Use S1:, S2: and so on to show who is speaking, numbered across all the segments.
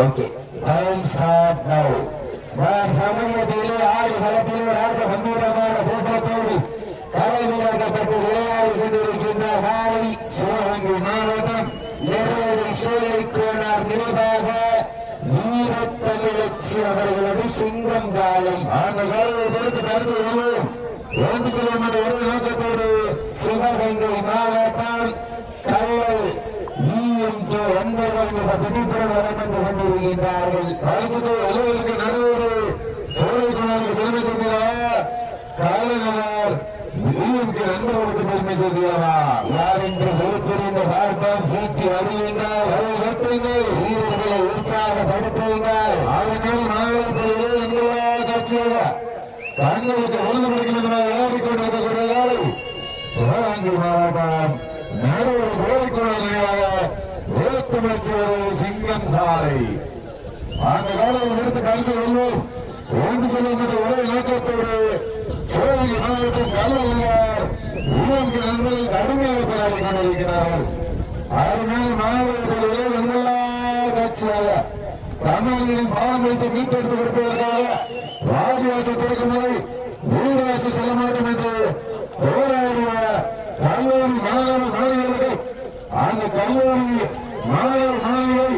S1: Okay time start now நான் சமூகத்திலே ஆறு களத்திலே ராஜ கம்பீரமான தோற்றத்தோடு கலை வீரர்கள் விளையாடி கொண்டிருக்கின்ற காலை சிவகங்கை மாவட்டம் ஏரோடு சோழரிக்கோனார் நினைவாக வீரத்தமிழச்சி அவர்களது சிங்கம் காலம் அந்த காலையை பொறுத்து வெல்லும் ஒன்று செல்லும் ஒரு நோக்கத்தோடு சிவகங்கை மாவட்டம் ಧನ್ಯವಾದಗಳು செல்லுகின்ற ஒரே நோக்கத்தோடு சிவகங்கை மாவட்டம் நண்பர்கள் கடுமையாக போராடி கொண்டிருக்கிறார்கள் அருமையான மாணவர்களிலே வெள்ளா கட்சியாக தமிழர்களின் பாரம்பரியத்தை மீட்டெடுத்து கொடுப்பதற்காக ராஜராஜ திறக்கும் முறை ஊராட்சி செல்ல மாட்டோம் என்று போராடிய கல்லூரி மாணவ மாணவர்களுக்கு அந்த கல்லூரி மாணவ மாணவியை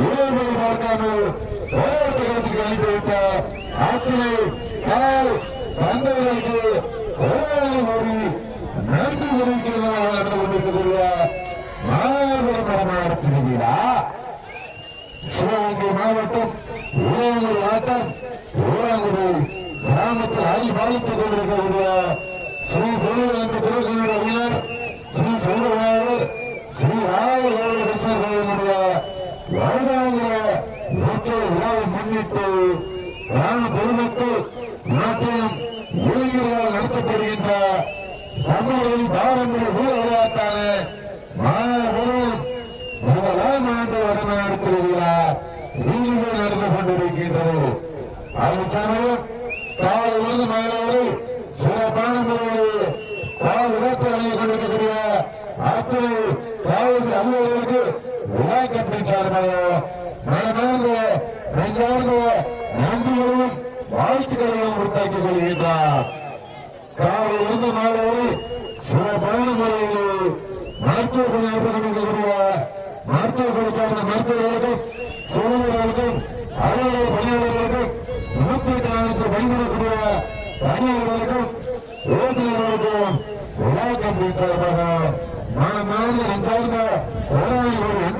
S1: உடல்களை பார்க்காமல் போராட்ட காட்சிக்கு அனுப்பிவிட்ட அத்தனை கால் தந்தவர்களுக்கு போராடி நன்றி தெரிவிக்கிறதாக நடந்து கொண்டிருக்கக்கூடிய மாணவர்கள் படமாடுத்திருக்கிறா சிவகங்கை மாவட்டம் ஊராங்குடி ஆட்டம் ஊராங்குடி கிராமத்தில் அருள் பாலித்துக் கொண்டிருக்கக்கூடிய ஸ்ரீ தொழில் என்று திருக்குறள் அறிஞர் ஸ்ரீ சொல்லுவாரர் ஸ்ரீ ராயல் கிருஷ்ணர்களுடைய வருடாந்திர உற்சவ விழாவை முன்னிட்டு கிராம பொதுமக்கள் தமிழர்களின் பாரம்பரிய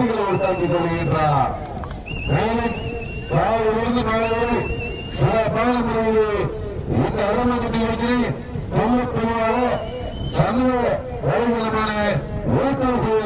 S1: போராளிகள் உண்டாக்கிக் கொள்கின்றார் மேலும் காலையிலிருந்து மாலையோடு சிறப்பான முறையில் இந்த அருமதி நிகழ்ச்சியை தொகுப்பாக சமூக வலைதளமான ஓட்டுநருக்கு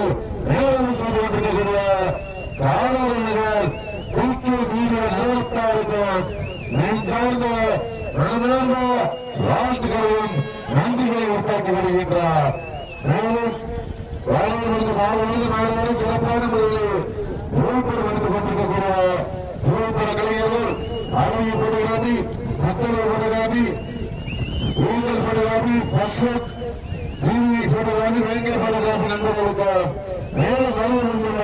S1: ಹೊಸತ್ ಜೀವಿ ಜೋಡವಾಗಿ ರಂಗೆ ಬಡದ ನಂಬ ಮೂಲಕ ನೇರ ನಡುವಿನ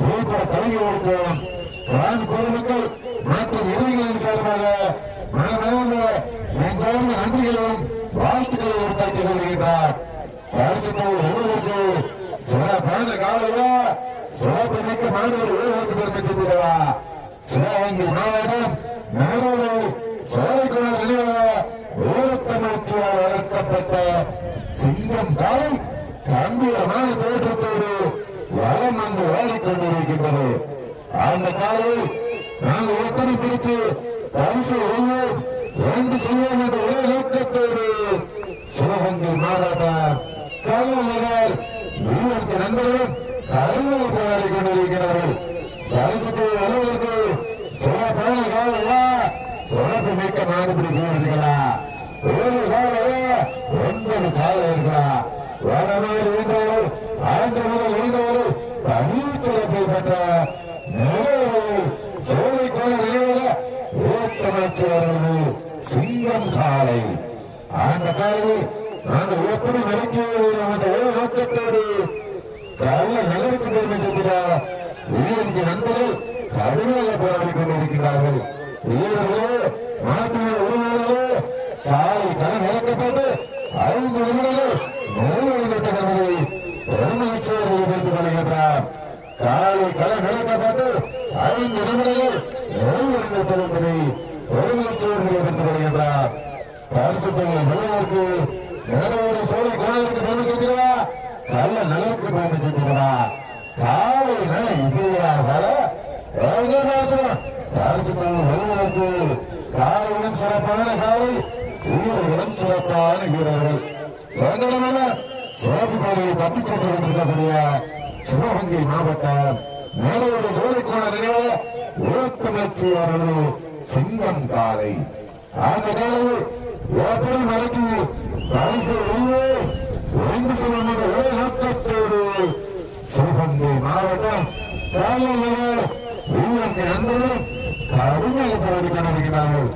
S1: ರೂಪರ ತಲೆಗೆ ಹೊಡೆದು ರಾಜ್ ಕೊಡಬೇಕು ಮತ್ತು ನಿಮಗೆ ಸಾರಿದಾಗ ಮನದಲ್ಲಿ ನೆಂಚಾವಿನ ನಂಬಿಕೆಗಳು ಬಹಳಷ್ಟು ಕೈ ಹೊಡ್ತಾ ಇದ್ದೀವಿ ಕಾಣಿಸಿತು ಹೇಳುವುದು ಸರ ಬಾಣ ಕಾಲದ ಸರ ಪ್ರಮುಖ ಮಾಡುವರು ಹೇಳುವಂತ ನಿರ್ಮಿಸಿದ್ದೀರ ಸರ ಒಂದು ನಾಡ ನಾಡೋರು ಸರಳ ஊரத்தமிழ்ச்சியால் வளர்க்கப்பட்ட சிங்கம் காலை கம்பீரமான தோற்றத்தோடு வளம் வந்து ஓடிக்கொண்டிருக்கின்றது அந்த காலையை நாங்கள் ஒத்தனை பிடித்து பரிசு வெல்வோம் ரெண்டு செய்வோம் என்ற ஒரே நோக்கத்தோடு சிவகங்கை மாவட்டம் கல்லூரிகள் வீரருக்கு நண்பர்களும் கருணை போராடி கொண்டிருக்கிறார்கள் பரிசுக்கு அலுவலருக்கு சில பயணிகள் சிறப்பு மிக்க மாறுபடி வீரர்களா ஒரு காலையா ஒன்பது காலம் இருக்கிறா வரமாக இருந்தவர்கள் ஆண்டு முதல் இருந்தவர்கள் தனி சிறப்பை பெற்ற நிறைவு சோழை கோல நினைவுல ஊட்டமற்றவர்கள் சிங்கம் காலை. அந்த காலை நாங்கள் எப்படி நடக்கிறோம் நோக்கத்தோடு கல்ல நகருக்கு பெருமை செய்கிறார் வீரருக்கு நண்பர்கள் கடுமையாக போராடி கொண்டிருக்கிறார்கள். காலை கடன் இழக்கப்பட்டு ஐந்து நிமிடங்கள் கொள்கின்றார். காலை கடன் இழக்கப்பட்டு ஐந்து நிமிடங்கள் வெள்ளவருக்கு நிலவோடு சோழ குணத்திற்கு பெருமை செய்கிறா நல்ல நலவுக்கு பெருமை செய்கிறா காலை நல இப்படியாக பரிசுத்தங்களை வெள்ளவருக்கு சிறப்பான காவல் வீரர்களும் சிறப்பான வீரர்கள். சங்கடமான சிறப்பு கோரியை தப்பி சென்று கொண்டிருக்கக்கூடிய சிவகங்கை மாவட்டம் மேலோடு சோழக்கோண நினைவு உயர்த்தமர்ச்சி அவர்கள் சிங்கம் காலை அந்த காலையில் எப்படி மறைத்து பரிசு வெளியே ஒழுங்கு செய்யணும் ஒரே நோக்கத்தோடு சிவகங்கை மாவட்டம் காலையில் கடுமையாக போராடி கொண்டிருக்கிறார்கள்.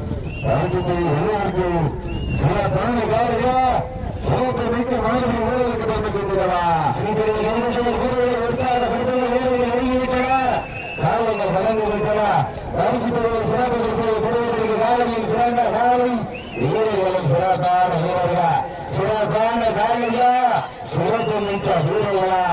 S1: சில மிக்க மாணவர்கள் ஊழலுக்கு சிறப்பு சிறந்த காலை சிறப்பான வீரர்களா? சிறப்பான காலையா சிறப்பு மிக்க வீரர்களா?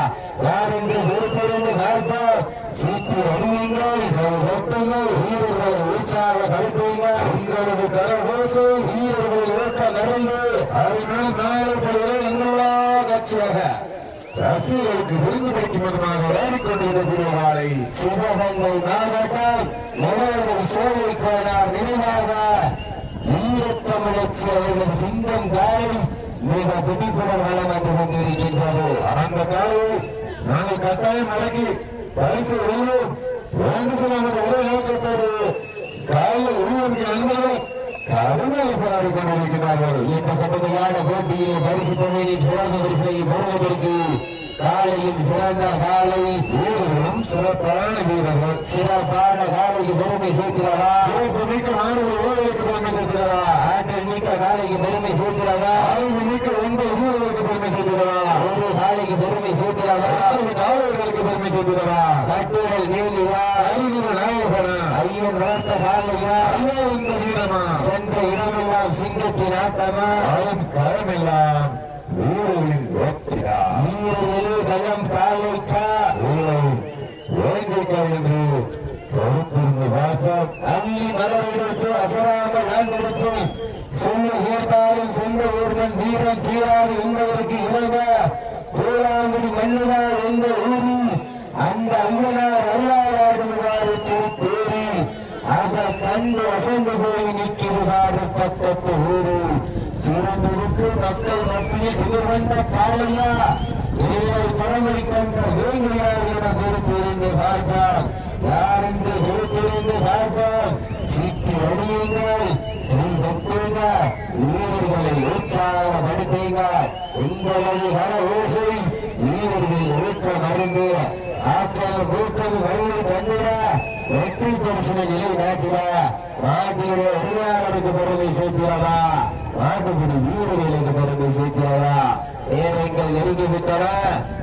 S1: யார் என்று பொறுத்திருந்து பார்ப்போம் சீட்டு அறிவீங்கள் வெட்டுங்கள் வீரர்களை உற்சாகப்படுத்துங்கள் உங்களது கரகோசை வீரர்கள் ஓட்ட நடந்து அவர்கள் நாயப்படுவது என்னவா கட்சியாக ரசிகர்களுக்கு விருந்து விதமாக விளையாடிக்கொண்டிருக்கிற நாளை. சிவகங்கை மாவட்டம் நிலவரது சோழை நினைவாக ஈரத்தமிழச்சி அவர்கள் சிங்கம் காலை மிக துடிப்புடன் வழங்கப்பட்டு கொண்டிருக்கின்றது. அந்த காலை நாங்கள் கட்டாயம் அடங்கி பரிசு வெல்வோம் வேண்டு நோக்கத்தோடு காலையில் உருவருக்கு நண்பர்கள் போராடி கொண்டிருக்கிறார்கள்.
S2: இந்த கடுமையான போட்டியில் பரிசு தொகையை சிறந்த பரிசை பெறுவதற்கு காலையில் சிறந்த காலை
S1: சிறப்பான வீரர்கள்.
S2: சிறப்பான காலைக்கு பெருமை சேர்க்கிறதா
S1: சிறப்பு மிக்க மாணவர்கள் ஊழலுக்கு பெருமை சேர்க்கிறதா
S2: ஆற்றல் மிக்க காலைக்கு பெருமை சேர்க்கிறதா
S1: ஆய்வு மிக்க உங்கள் ஊழலுக்கு பெருமை சேர்க்கிறதா
S2: ஒரு காலைக்கு பெருமை சேர்க்கிறதா
S1: காவலர்களுக்கு பெருமை சேர்க்கிறதா
S2: கட்டுகள் நீலியா
S1: அறிவுறு நாயகனா?
S2: ஐயன் வளர்த்த காலையா?
S1: ஐயா இந்த வீரமா
S2: சென்ற இடமெல்லாம் சிங்கத்தின் ஆட்டமா?
S1: அவன் கரமெல்லாம் வீரர்களின் வேட்டையா
S2: நீரில் காலைக்கா?
S1: வேங்கைக்கா என்று பொறுத்திருந்து பார்த்தோம்
S2: அள்ளி மரவெடுத்து அசராமல் வாழ்ந்திருக்கும் சென்று சேர்த்தாலும் சென்ற ஊர்தன் வீரன் தீராது என்பதற்கு இணங்க தோழாங்குடி மண்ணுதார் என்ற ஊரி அந்த அம்மனார் அருளாடுவதாறு தேடி அவர் கண்டு அசைந்து போய் நிற்கிறதாறு பக்கத்து ஊரு திறந்தெடுத்து மக்கள் மத்தியில் எதிர் வந்த காலையா இவரை பரமொழி கண்ட வேங்குடியார்களிடம் பொறுப்பிருந்து பார்த்தார் யார் என்று பொறுப்பிருந்து பார்ப்பார் சீட்டு அடியுங்கள் தொட்டுங்க வீரர்களை உற்சாகப்படுத்துங்க உங்களது கல ஓசை வீரர்கள் ஊக்க மருந்து. ஆற்றல் ஊக்கம் வழி தந்திர வெற்றி பரிசனை நிலை நாட்டிட. நாட்டிட உரிமையாளருக்கு பெருமை சேர்க்கிறதா? நாட்டுப்படி வீரர்களுக்கு பெருமை சேர்க்கிறதா? நேரங்கள் நெருங்கி விட்டன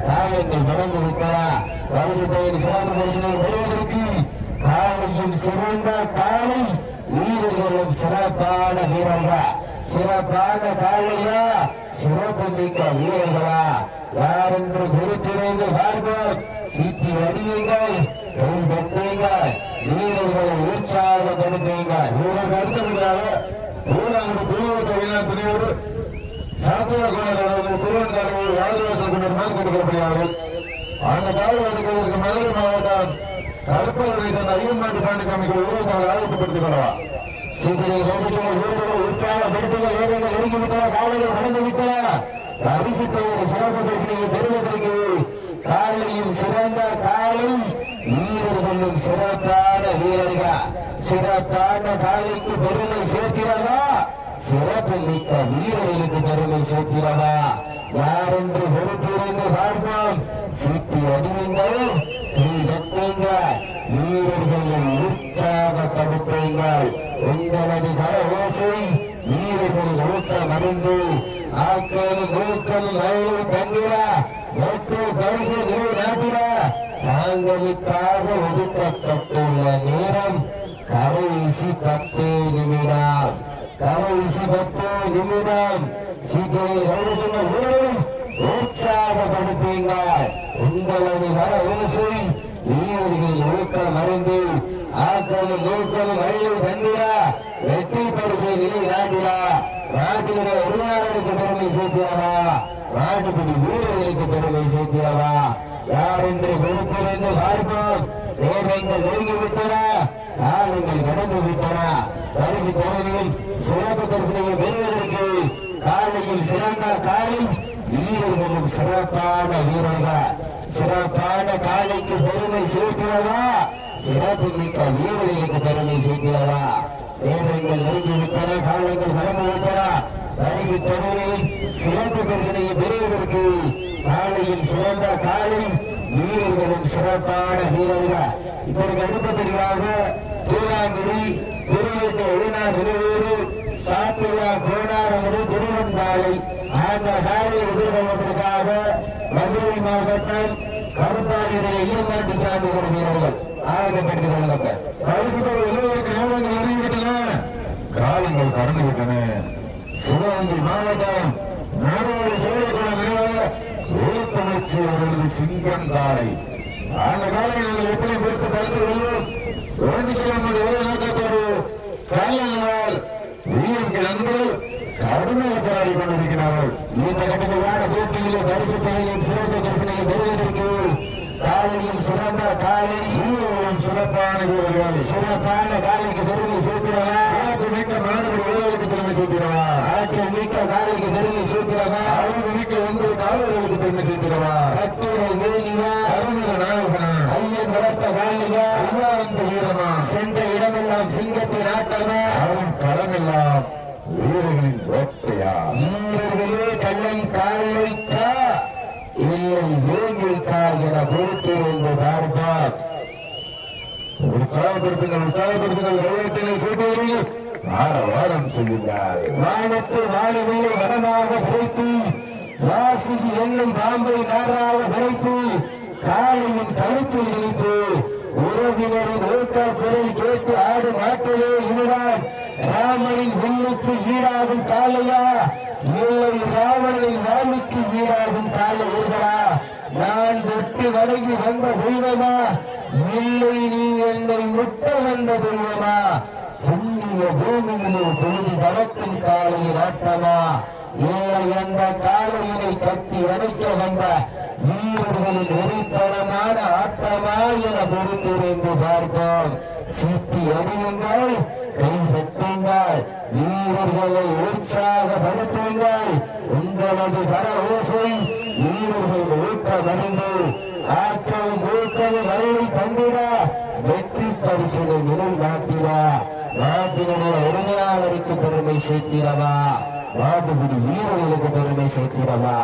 S2: காயங்கள் தொடர்ந்து விட்டன பரிசு தொகை சிறப்பு பரிசனை பெறுவதற்கு காலையும் சிறந்த காலை வீரர்களும் சிறப்பான வீரர்கள்? சிறப்பான காலையா சிறப்பு மிக்க வீரர்களா? யார் என்று குறித்திருந்து பார்ப்போம். சீட்டி அறியுங்கள் வீரர்களை உற்சாகப்படுத்துங்கள்.
S1: வீரர்கள் அந்த காலகட்டத்திற்கு மதுரை மாவட்டம் கருப்பூரை சேர்ந்த ஐயம்மாட்டு பாண்டிசாமிக்கு உருவத்தால் ஆயத்தப்படுத்திக் கொள்ளவா?
S2: சீக்கிரம் வீரர்களை வீரர்களை உற்சாகப்படுத்துங்கள் வீரர்கள் காலையில் நடந்து விட்டன. பரிசு சிறப்பு பரிசனையை பெறுவதற்கு காலையும் சிறந்த காலை வீரர்களும் சிறப்பான வீரர்கள் சிறப்பான காலைக்கு பெருமை சேர்க்கிறாரா? சிறப்பு மிக்க வீரர்களுக்கு பெருமை சேர்க்கிறதா யார் என்று பொறுப்பிருந்து பார்ப்போம்? சீட்டி அடியுங்கள் நீ வெட்டுங்க வீரர்களை உற்சாகப்படுத்துங்கள். உங்களது கர ஓசை வீரர்கள் ஊக்க மருந்து ஆக்கம் ஊக்கம் மழை தந்திர ஒற்று பரிசு நீர் நாட்டிட தாங்களுக்காக ஒதுக்கப்பட்டுள்ள நேரம் கடைசி பத்து நிமிடம். கடைசி பத்து நிமிடம் சீக்கிரம் கவனித்துங்க ஊழல் உற்சாகப்படுத்துங்க உங்களது வர ஓசை வீரர்கள் ஊக்கம் அறிந்து ஆக்கம் ஊக்கம் வழியில் தந்திரா வெற்றி பரிசை நிலை நாட்டினா நாட்டினுடைய உரிமையாளருக்கு பெருமை சேர்த்தியாரா நாட்டுப்படி வீரர்களுக்கு பெருமை சேர்த்தியாரா யார் என்று பொறுத்திருந்து பார்ப்போம். தேவைகள் நெருங்கிவிட்டன காலங்கள் கடந்து விட்டன பரிசு தலைமையில் சிறப்பு பரிசனையை பெறுவதற்கு காலையில் சிறந்த காலை வீரர்களும் சிறப்பான வீரர்கள். சிறப்பான காலைக்கு பெருமை சேர்க்கிறதா? சிறப்பு மிக்க வீரர்களுக்கு பெருமை சேர்க்கிறதா? நேரங்கள் நெருங்கி விட்டன காலங்கள் கடந்து விட்டன பரிசு தொழிலில் சிறப்பு பரிசனையை பெறுவதற்கு காலையில் சிறந்த காலை வீரர்களும் சிறப்பான வீரர்கள். இதற்கு அடுத்தபடியாக தூலாங்குடி திருவள்ளத்தை எழுநா திருவூர் சாத்திரா கோடாரமுடி திருவந்தாளை. ஆண்ட காலை எதிர்கொள்வதற்காக மதுரை மாவட்டம் கருப்பாடியுடைய ஈரமாட்டு சாமி வீரர்கள் ஆரம்பப்படுத்திக் கொள்ளப்பட்ட
S1: காலங்கள் இறங்கிவிட்டன கடந்து விட்டன சிவகங்கை மாவட்டம் நாடுவாடி சேவைக்குழு ஊத்தமிழ்ச்சி அவர்களது சிங்கம் தாளை அந்த காலங்களில் எப்படி பொறுத்து பரிசு வெல்லும் நோக்கத்தோடு காலையால் வீரர்கள் அன்பு கடுமையாக போராடி கொண்டிருக்கிறார்கள்.
S2: இந்த கடுமையான போட்டியில் பரிசு தொகையின் சிறப்பு தரிசனையை பெறுவதற்கு காலையும் சிறந்த காலை
S1: வீரர்களும் சிறப்பான வீரர்கள்.
S2: சிறப்பான காலைக்கு பெருமை சேர்க்கிறவா
S1: சேர்க்கிறவா
S2: ஆற்றல் மிக்க காலைக்கு பெருமை சேர்க்கிறவா
S1: அழகு மிக்க ஒன்று காவலர்களுக்கு பெருமை சேர்க்கிறவா
S2: கட்டுரை வேலியா
S1: அருமையான நாயகனா?
S2: ஐயன் வளர்த்த காலையா
S1: அருளானந்த வீரமா
S2: சென்ற இடமெல்லாம் சிங்கத்தின் ஆட்டமா?
S1: அவன் களமெல்லாம் வீரர்களின் வேட்டையா
S2: வீரர்களே கள்ளன் காலைக்கா இல்லை வேங்கைக்கா என பொறுத்திருந்து பார்ப்பார்.
S1: உற்சாகப்படுத்துங்கள் உற்சாகப்படுத்துங்கள் வேகத்தினை செய்தவர்கள் வார வாரம் செய்கின்றார்
S2: வானத்தை வாழவில்லை வனமாக விரைத்து வாசி எண்ணெய் பாம்பை நாராக விரைத்து காலையின் கருத்தில் இணைத்து உறவினரின் ஊக்க குரல் கேட்டு ஆடு மாற்றவே இதுதான். ராமனின் வில்லுக்கு ஈடாகும் காலையா இல்லை ராவணனின் வாமிக்கு ஈடாகும் காலை இதுகளா நான் வெட்டி வணங்கி வந்த தெய்வமா? இல்லை நீ என்னை முட்ட வந்த தெய்வமா? புண்ணிய பூமியிலே பொழுது பறக்கும் காலையில் ஆட்டமா இல்லை என்ற காலையினை கட்டி அணைக்க வந்த வீரர்களின் வெறித்தனமான ஆட்டமா என பொறுத்திருந்து பார்ப்போம். சீட்டி அடியுங்கள் கை தட்டுங்கள் வீரர்களை உற்சாகப்படுத்துங்கள். உங்களது கர வீரர்கள் ஊக்கமடைந்து ஆக்கவும் ஊக்கவும் வரையை தந்திட வெற்றி பரிசினை நிலைநாட்டிட. நாட்டினுடைய உரிமையாளருக்கு பெருமை சேர்த்திடவா நாட்டுக்குடி வீரர்களுக்கு பெருமை சேர்த்திடவா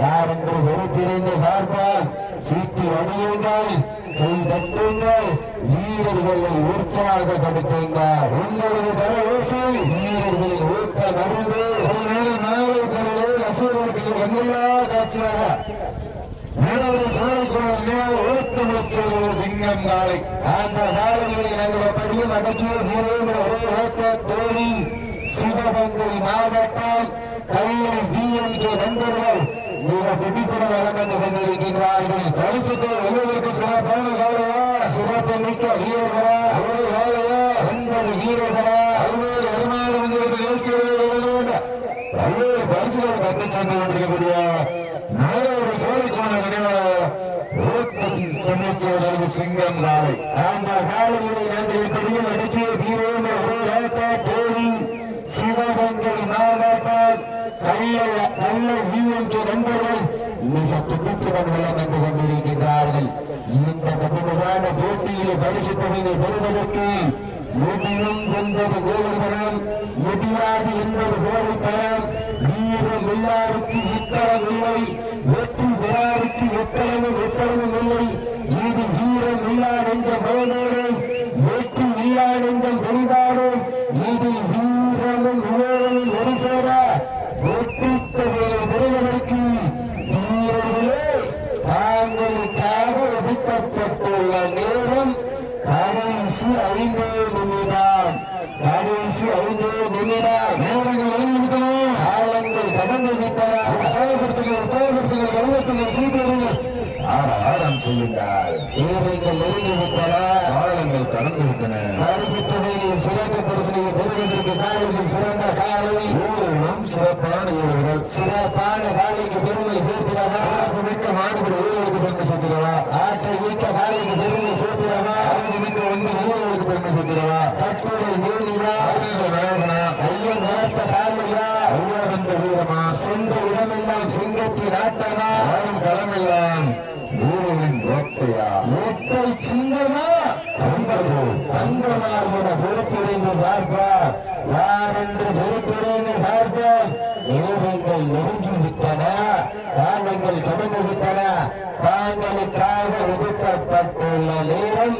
S2: யார் என்று பொறுத்திருந்து பார்த்தால் சீட்டி அணியுங்கள் கை தட்டுங்கள் வீரர்களை உற்சாகப்படுத்துங்கள். உங்களது தலைவசி வீரர்களின் ஊக்க மருந்து. நாளை பொருள் அசூர்களுக்கு எல்லா காட்சியாக
S1: சிங்கம் காலை.
S2: அந்த காலைகளை நாங்கள் அடக்கிய சிவகங்கை மாவட்ட கல்லூரி டிஎம்கே நண்பர்கள் மிக துடிப்புடன் வழங்கந்து கொண்டிருக்கின்றார்கள் பரிசுத்தை எழுவதற்கு சிறப்பான காலையா சிறப்பு மிக்க வீரர்களா ஒரு காலையா ஒன்பது வீரர்களா
S1: பல்வேறு வருமான வந்தவர்கள் நிகழ்ச்சிகளை பல்வேறு பரிசுகளை கட்டி சென்று கொண்டிருக்கக்கூடிய நாளொரு சோழிக்கோண நினைவாக தொண்ணூற்றி சிங்கம் காலை
S2: அந்த காலையிலே நாங்கள் பெரிய அடிச்சிய வீரோடு ஒரு ஓட்ட தோழி சிவகங்கை மாவட்டம் கல்ல கல்ல டிஎம்கே நண்பர்கள் மிக துடிப்புடன் வழங்கி கொண்டிருக்கின்றார்கள். இந்த கடுமையான போட்டியில் பரிசு தொகையை பெறுவதற்கு எதிலும் என்பது கோவில்புரம் எதிராது என்பது கோவித்தரம் வீரம் இல்லாருக்கு இத்தரம் இல்லை வெற்றி விழாவுக்கு எத்தனமும் கடைசி ஐந்து நிமிடம் கடைசி ஐந்து நிமிடம் நேரங்கள் எழுதிவிட்டன காலங்கள் கடந்து விட்டன உற்சாகப்படுத்துங்கள் உற்சாகப்படுத்துங்கள் கருவத்துங்கள் சீக்கிரங்கள் ஆட ஆடம்
S1: செய்யுங்கள்
S2: நேரங்கள் எழுதிவிட்டன
S1: காலங்கள் கடந்து விட்டன
S2: பரிசு தொகையில் சிறப்பு பரிசனையை பெறுவதற்கு காவல்கள் சிறந்த காலை
S1: ஊரிடம் சிறப்பான ஊர்கள்
S2: சிறப்பான காலைக்கு பெருமை சேர்த்திடவா
S1: மிக்க ஊழலுக்கு பெருமை சேர்த்திடவா
S2: ஆற்றை மிக்க காலைக்கு பெருமை.
S1: ஊழலுக்கு பெருமை சேர்க்கிறவா
S2: கட்டுரை
S1: நாயகனா
S2: ஐயன் வளர்த்த காலையா
S1: ஐயா வந்த வீரமா
S2: சென்ற இடமெல்லாம் சிங்கத்தின் ஆட்டமா
S1: வாழும் களமெல்லாம் ஊழலின் கோட்டையா
S2: முட்டை சிங்கமா
S1: நண்பர்கள்
S2: தங்கமார் என பொறுத்திருந்து பார்ப்பார் யார் என்று பொறுத்திருந்து பார்ப்போம் மேகங்கள் நெருங்கிவிட்டன காலங்கள் கடந்து விட்டன தாங்களுக்காக ஒதுக்கப்பட்டுள்ள நேரம்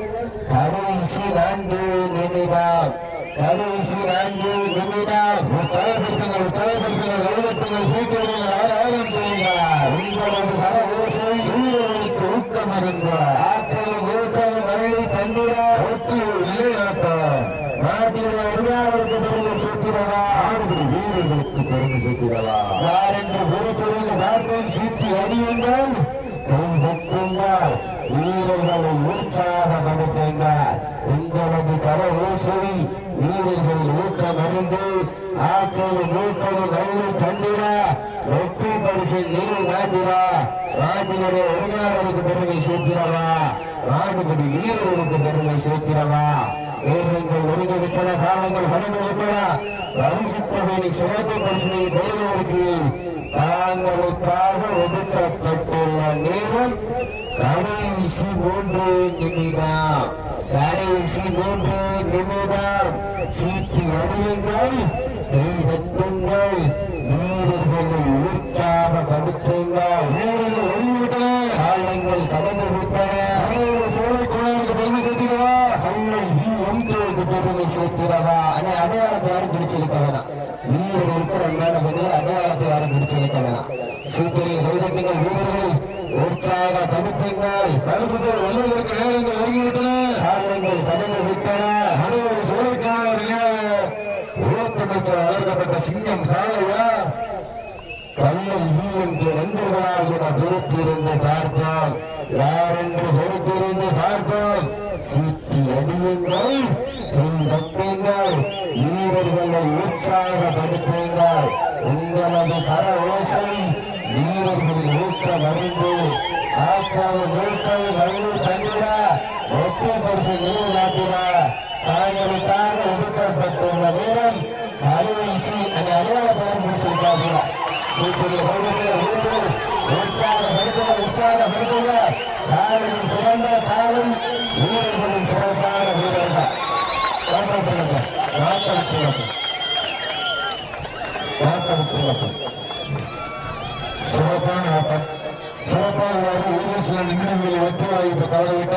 S2: கடைசி நான்கு நிமிடம் கடைசி நான்கு நிமிடம்
S1: உற்சாகப்படுத்துங்கள் உற்சாகப்படுத்துங்கள் கைதட்டுங்கள் சீக்கிரங்கள் ஆராயம் செய்யுங்கள்
S2: உங்களது கர ஓசை
S1: வீரர்களுக்கு ஊக்கம் அறிந்தார்
S2: ஆற்றலும் ஊக்கமும் அருளை தந்திட
S1: ஒட்டு விளையாட்டம்
S2: நாட்டில் அறியாளருக்கு பெருமை சூத்திரவா
S1: ஆடுபடி வீரர்களுக்கு பெருமை சேர்க்கிறவா
S2: யார் என்று பொறுத்துடன் பார்ப்போம் சீட்டி அறியுங்கள் பொங்குங்கள் வீரர்களை உற்சாகப்படுத்துங்கள் உங்களது கர ஓசை வீரர்கள் ஊக்கம் அறிந்து ஆக்களும் ஊக்கமும் அருளை தந்திட வெற்றி பரிசு நீர் நாட்டிடா ராஜினுடைய உரிமையாளருக்கு பெருமை சேர்க்கிறவா நாடுபடி வீரர்களுக்கு பெருமை சேர்க்கிறவா வீரர்கள் ஒருங்கி காலங்கள் கடந்து விட்டன சிறப்பு பரிசனை பெறுவதற்கு தாங்களுக்காக ஒதுக்கப்பட்டுள்ள நேரம் கடைசி மூன்று நிமிடம். கடைசி மூன்று நிமிடம். சீட்டி அறியுங்கள் கைதட்டுங்கள் வீரர்களை உற்சாகப்படுத்துங்கள். வீரர்கள் ஒளிவிட்டன காலங்கள் கடந்து விட்டன
S1: சேவைக்குழாவுக்கு பெருமை சேர்க்கிறவா
S2: கண்ணை வி எம்கேக்கு பெருமை சேர்க்கிறவா அண்ணே அடையாளத்தை யாரும் பிடிச்சிருக்க வேணாம் வீரர்களுக்கு ரெண்டான பதில் அடையாளத்தை யாரும் பிடிச்சிருக்க வேணாம் சூப்பரில் கைதட்டுங்கள் வீரர்கள் உற்சாக தடுப்புங்கள்
S1: பரிசுத்தர் வல்லுவதற்கு நேரங்கள் நெருங்கிவிட்டன
S2: காலங்கள் கடந்து விட்டன
S1: அனைவரும் சேவைக்காக உலகத்தமைச்சர் வளர்க்கப்பட்ட சிங்கம் காளையா
S2: கண்ணல் வீஎம்கே நண்பர்களால் என பொறுத்திருந்து பார்ப்போம் யார் என்று பொறுத்திருந்து பார்ப்போம் சீட்டி அடியுங்கள் கை வீரர்களை உற்சாகப்படுத்துங்கள். உங்களது கர ஓசை வீரர்கள் ஊக்க வரைந்து ஆக்கம் ஊக்கம் வழி தந்திட வெற்றி பரிசு நீர் நாட்டிட தாங்களுக்காக ஒதுக்கப்பட்டுள்ள நேரம் அறுவசி அந்த அடையாள பெயர் முடிச்சிருக்காங்க சூப்பரிய வீரர்கள் உற்சாகப்படுத்துக உற்சாகப்படுத்துக காலையில் சிறந்த காலம் வீரர்களின் சிறப்பான வீரர்கள் காட்டப்படுங்க காட்டப்படுங்க காட்டப்படுங்க
S1: சிறப்பான ஆட்டம் சிறப்பான ஒரு சில நிமிடங்களில் வெற்றி வாய்ப்பு தவறிவிட்ட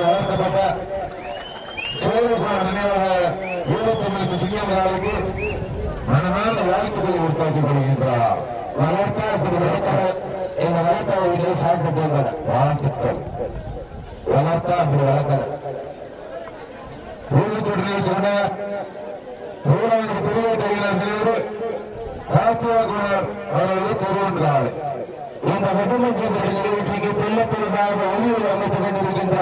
S1: வளர்க்கப்பட்ட சேவைக்கான நினைவாக வாழ்த்துக்களை கொள்கின்றார்
S2: இப்படி எங்க சாப்பிட்டு
S1: வாழ்த்துக்கள்
S2: வளர்த்தா அப்படி வளர்க்கிற
S1: சாந்தி சொன்ன ஊராட்சி திருவேட்டையினர் தலைவர் சாத்துவாகுமார் அவர்கள் திருவன்றாள்
S2: இந்த வெட்டுமன்ற நிகழ்ச்சிக்கு ஒளியில் அமைத்துக் கொண்டிருக்கின்ற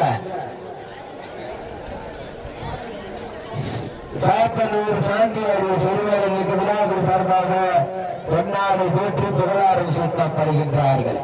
S2: சாத்தனூர் விழாக்கள் சார்பாக போற்றி புகழாரம் சூட்டப்படுகின்றார்கள்